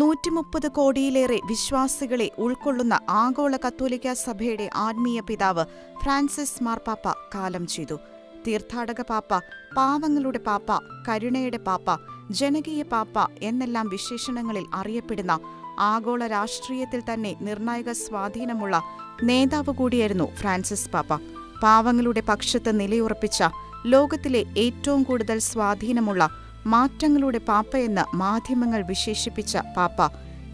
നൂറ്റിമുപ്പത് കോടിയിലേറെ വിശ്വാസികളെ ഉൾക്കൊള്ളുന്ന ആഗോള കത്തോലിക്ക സഭയുടെ ആത്മീയ പിതാവ് ഫ്രാൻസിസ് മാർപ്പാപ്പ കാലം ചെയ്തു. തീർത്ഥാടക പാപ്പ പാവങ്ങളുടെ പാപ്പ കരുണയുടെ പാപ്പ ജനകീയ പാപ്പ എന്നെല്ലാം വിശേഷണങ്ങളിൽ അറിയപ്പെടുന്ന ആഗോള രാഷ്ട്രീയത്തിൽ തന്നെ നിർണായക സ്വാധീനമുള്ള നേതാവ് കൂടിയായിരുന്നു ഫ്രാൻസിസ് പാപ്പ. പാവങ്ങളുടെ പക്ഷത്ത് നിലയുറപ്പിച്ച ലോകത്തിലെ ഏറ്റവും കൂടുതൽ സ്വാധീനമുള്ള മാറ്റങ്ങളുടെ പാപ്പയെന്ന് മാധ്യമങ്ങൾ വിശേഷിപ്പിച്ച പാപ്പ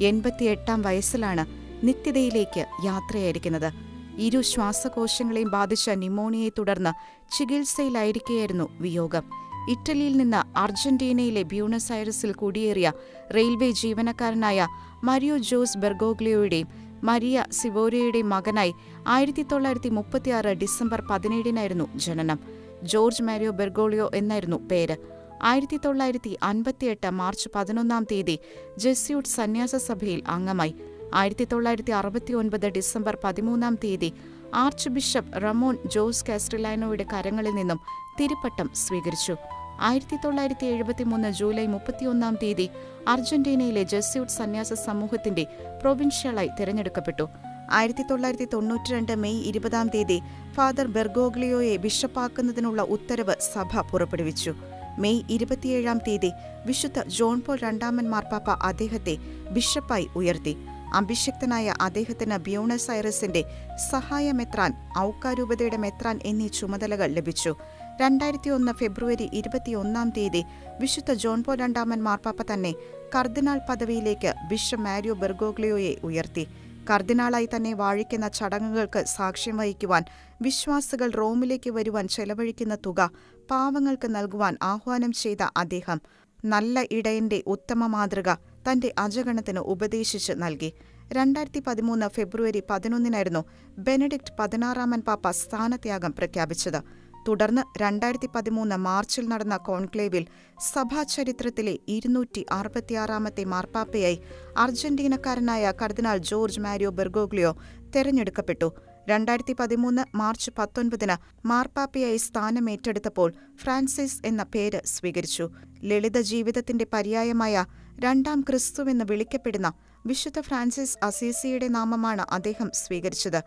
എൺപത്തിയെട്ടാം വയസ്സിലാണ് നിത്യതയിലേക്ക് യാത്രയായിരിക്കുന്നത്. ഇരു ശ്വാസകോശങ്ങളെയും ബാധിച്ച ന്യൂമോണിയയെ തുടർന്ന് ചികിത്സയിലായിരിക്കെയായിരുന്നു വിയോഗം. ഇറ്റലിയിൽ നിന്ന് അർജന്റീനയിലെ ബ്യൂണസ് ഐറസിൽ കുടിയേറിയ റെയിൽവേ ജീവനക്കാരനായ മരിയോ ജോസ് ബെർഗോഗ്ലിയോയുടെയും മരിയ സിവോരയുടെയും മകനായി ആയിരത്തി തൊള്ളായിരത്തി മുപ്പത്തിയാറ് ഡിസംബർ പതിനേഴിനായിരുന്നു ജനനം. ജോർജ് മാരിയോ ബെർഗോളിയോ എന്നായിരുന്നു പേര്. ആയിരത്തി തൊള്ളായിരത്തി അൻപത്തിയെട്ട് മാർച്ച് പതിനൊന്നാം തീയതി ജെസ്യൂട്ട് സന്യാസ സഭയിൽ അംഗമായി. ആയിരത്തി തൊള്ളായിരത്തി അറുപത്തി ഒൻപത് ഡിസംബർ പതിമൂന്നാം തീയതി ആർച്ച് ബിഷപ്പ് റമോൺ ജോസ് കാസ്ട്രിലാനോയുടെ കരങ്ങളിൽ നിന്നും തിരുപ്പട്ടം സ്വീകരിച്ചു. ആയിരത്തി തൊള്ളായിരത്തി എഴുപത്തിമൂന്ന് ജൂലൈ മുപ്പത്തിയൊന്നാം തീയതി അർജന്റീനയിലെ ജെസ്യൂട്ട് സന്യാസ സമൂഹത്തിന്റെ പ്രൊവിൻഷ്യലായി തിരഞ്ഞെടുക്കപ്പെട്ടു. ആയിരത്തി തൊള്ളായിരത്തി തൊണ്ണൂറ്റിരണ്ട് മെയ് ഇരുപതാം തീയതി ഫാദർ ബെർഗോഗ്ലിയോയെ ബിഷപ്പാക്കുന്നതിനുള്ള ഉത്തരവ് സഭ പുറപ്പെടുവിച്ചു. മെയ് ഇരുപത്തിയേഴാം തീയതി വിശുദ്ധ ജോൺ പോൾ രണ്ടാമൻ മാർപ്പാപ്പ അദ്ദേഹത്തെ ബിഷപ്പായി ഉയർത്തി. അഭിഷിക്തനായ അദ്ദേഹത്തിന് ബ്യൂണസ് ഐറസിന്റെ സഹായ മെത്രാൻ ഔക്കാരൂപതയുടെ മെത്രാൻ എന്നീ ചുമതലകൾ ലഭിച്ചു. രണ്ടായിരത്തി ഒന്ന് ഫെബ്രുവരി ഇരുപത്തിയൊന്നാം തീയതി വിശുദ്ധ ജോൺ പോൾ രണ്ടാമൻ മാർപ്പാപ്പ തന്നെ കർദിനാൾ പദവിയിലേക്ക് ബിഷപ്പ് മാരിയോ ബെർഗോഗ്ലിയോയെ ഉയർത്തി. കർദിനാളായി തന്നെ വാഴിക്കുന്ന ചടങ്ങുകൾക്ക് സാക്ഷ്യം വഹിക്കുവാൻ വിശ്വാസികൾ റോമിലേക്ക് വരുവാൻ ചെലവഴിക്കുന്ന തുക പാവങ്ങൾക്ക് നൽകുവാൻ ആഹ്വാനം ചെയ്ത അദ്ദേഹം നല്ല ഇടയന്റെ ഉത്തമ മാതൃക തന്റെ അജഗണത്തിന് ഉപദേശിച്ച് നൽകി. രണ്ടായിരത്തി പതിമൂന്ന് ഫെബ്രുവരി പതിനൊന്നിനായിരുന്നു ബെനഡിക്ട് പതിനാറാമൻ പാപ്പ സ്ഥാനത്യാഗം പ്രഖ്യാപിച്ചത്. തുടർന്ന് രണ്ടായിരത്തി പതിമൂന്ന് മാർച്ചിൽ നടന്ന കോൺക്ലേവിൽ സഭാചരിത്രത്തിലെ ഇരുന്നൂറ്റി അറുപത്തിയാറാമത്തെ മാർപ്പാപ്പയായി അർജന്റീനക്കാരനായ കർദിനാൾ ജോർജ് മാരിയോ ബെർഗോഗ്ലിയോ തെരഞ്ഞെടുക്കപ്പെട്ടു. രണ്ടായിരത്തി പതിമൂന്ന് മാർച്ച് പത്തൊൻപതിന് മാർപ്പാപ്പയായി സ്ഥാനമേറ്റെടുത്തപ്പോൾ ഫ്രാൻസിസ് എന്ന പേര് സ്വീകരിച്ചു. ലളിത ജീവിതത്തിന്റെ പര്യായമായ രണ്ടാം ക്രിസ്തുവെന്ന് വിളിക്കപ്പെടുന്ന വിശുദ്ധ ഫ്രാൻസിസ് അസീസിയുടെ നാമമാണ് അദ്ദേഹം സ്വീകരിച്ചത്.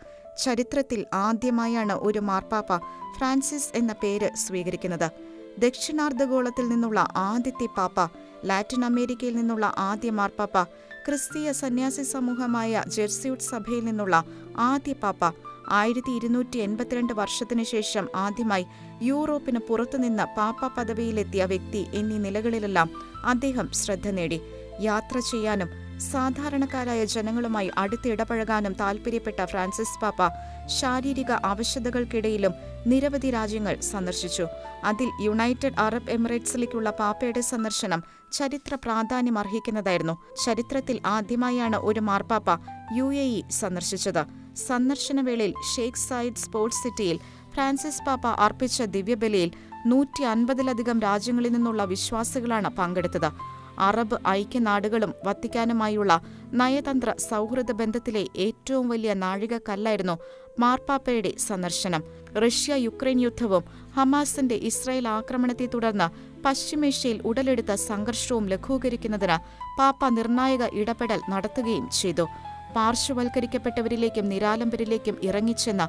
ചരിത്രത്തിൽ ആദ്യമായാണ് ഒരു മാർപ്പാപ്പ ഫ്രാൻസിസ് എന്ന പേര് സ്വീകരിക്കുന്നത്. ദക്ഷിണാർദ്ധഗോളത്തിൽ നിന്നുള്ള ആദ്യത്തെ പാപ്പ ലാറ്റിൻ അമേരിക്കയിൽ നിന്നുള്ള ആദ്യ മാർപ്പാപ്പ ക്രിസ്തീയ സന്യാസി സമൂഹമായ ജെർസ്യൂട്ട് സഭയിൽ നിന്നുള്ള ആദ്യ പാപ്പ ആയിരത്തി ഇരുന്നൂറ്റി എൺപത്തിരണ്ട് വർഷത്തിനു ശേഷം ആദ്യമായി യൂറോപ്പിന് പുറത്തുനിന്ന് പാപ്പ പദവിയിലെത്തിയ വ്യക്തി എന്നീ നിലകളിലെല്ലാം അദ്ദേഹം ശ്രദ്ധ നേടി. യാത്ര ചെയ്യാനും സാധാരണക്കാരായ ജനങ്ങളുമായി അടുത്തിടപഴകാനും താൽപ്പര്യപ്പെട്ട ഫ്രാൻസിസ് പാപ്പ ശാരീരിക ആവശ്യതകൾക്കിടയിലും നിരവധി രാജ്യങ്ങൾ സന്ദർശിച്ചു. അതിൽ യുണൈറ്റഡ് അറബ് എമിറേറ്റ്സിലേക്കുള്ള പാപ്പയുടെ സന്ദർശനം ചരിത്ര പ്രാധാന്യം അർഹിക്കുന്നതായിരുന്നു. ചരിത്രത്തിൽ ആദ്യമായാണ് ഒരു മാർപ്പാപ്പ യു എ ഇ സന്ദർശിച്ചത്. സന്ദർശനവേളയിൽ ഷെയ്ഖ് സായിദ് സ്പോർട്സ് സിറ്റിയിൽ ഫ്രാൻസിസ് പാപ്പ അർപ്പിച്ച ദിവ്യബലിയിൽ നൂറ്റി അൻപതിലധികം രാജ്യങ്ങളിൽ നിന്നുള്ള വിശ്വാസികളാണ് പങ്കെടുത്തത്. അറബ് ഐക്യനാടുകളും വത്തിക്കാനുമായുള്ള നയതന്ത്ര സൗഹൃദ ബന്ധത്തിലെ ഏറ്റവും വലിയ നാഴികക്കല്ലായിരുന്നു മാർപ്പാപ്പയുടെ സന്ദർശനം. റഷ്യ യുക്രൈൻ യുദ്ധവും ഹമാസിന്റെ ഇസ്രായേൽ ആക്രമണത്തെ തുടർന്ന് പശ്ചിമേഷ്യയിൽ ഉടലെടുത്ത സംഘർഷവും ലഘൂകരിക്കുന്നതിന് പാപ്പ നിർണായക ഇടപെടൽ നടത്തുകയും ചെയ്തു. പാർശ്വവൽക്കരിക്കപ്പെട്ടവരിലേക്കും നിരാലംബരിലേക്കും ഇറങ്ങിച്ചെന്ന്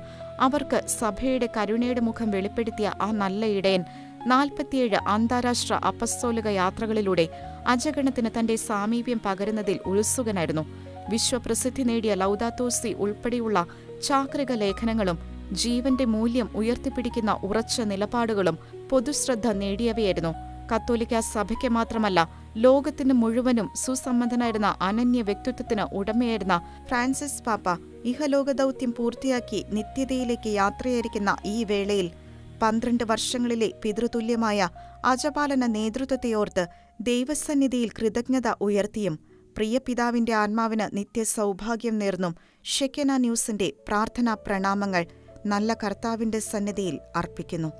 അവർക്ക് സഭയുടെ കരുണയുടെ മുഖം വെളിപ്പെടുത്തിയ ആ നല്ല ഇടയൻ നാൽപ്പത്തിയേഴ് അന്താരാഷ്ട്ര അപസ്തോലിക യാത്രകളിലൂടെ അജഗണത്തിന് തന്റെ സാമീപ്യം പകരുന്നതിൽ ഉത്സുകനായിരുന്നു. വിശ്വപ്രസിദ്ധി നേടിയ ലൗദാത്തോസി ഉൾപ്പെടെയുള്ള ചാക്രിക ലേഖനങ്ങളും ജീവന്റെ മൂല്യം ഉയർത്തിപ്പിടിക്കുന്ന ഉറച്ച നിലപാടുകളും പൊതുശ്രദ്ധ നേടിയവയായിരുന്നു. കത്തോലിക്ക സഭയ്ക്ക് മാത്രമല്ല ലോകത്തിന് മുഴുവനും സുസമ്മതനായിരുന്ന അനന്യ വ്യക്തിത്വത്തിന് ഉടമയായിരുന്ന ഫ്രാൻസിസ് പാപ്പ ഇഹലോക ദൗത്യം പൂർത്തിയാക്കി നിത്യതയിലേക്ക് യാത്രയായിരിക്കുന്ന ഈ വേളയിൽ പന്ത്രണ്ട് വർഷങ്ങളിലെ പിതൃതുല്യമായ അജപാലന നേതൃത്വത്തെയോർത്ത് ദൈവസന്നിധിയിൽ കൃതജ്ഞത ഉയർത്തിയും പ്രിയ പിതാവിന്റെ ആത്മാവിന് നിത്യസൗഭാഗ്യം നേർന്നും ഷെക്കന ന്യൂസിന്റെ പ്രാർത്ഥനാ പ്രണാമങ്ങൾ നല്ല കർത്താവിന്റെ സന്നിധിയിൽ അർപ്പിക്കുന്നു.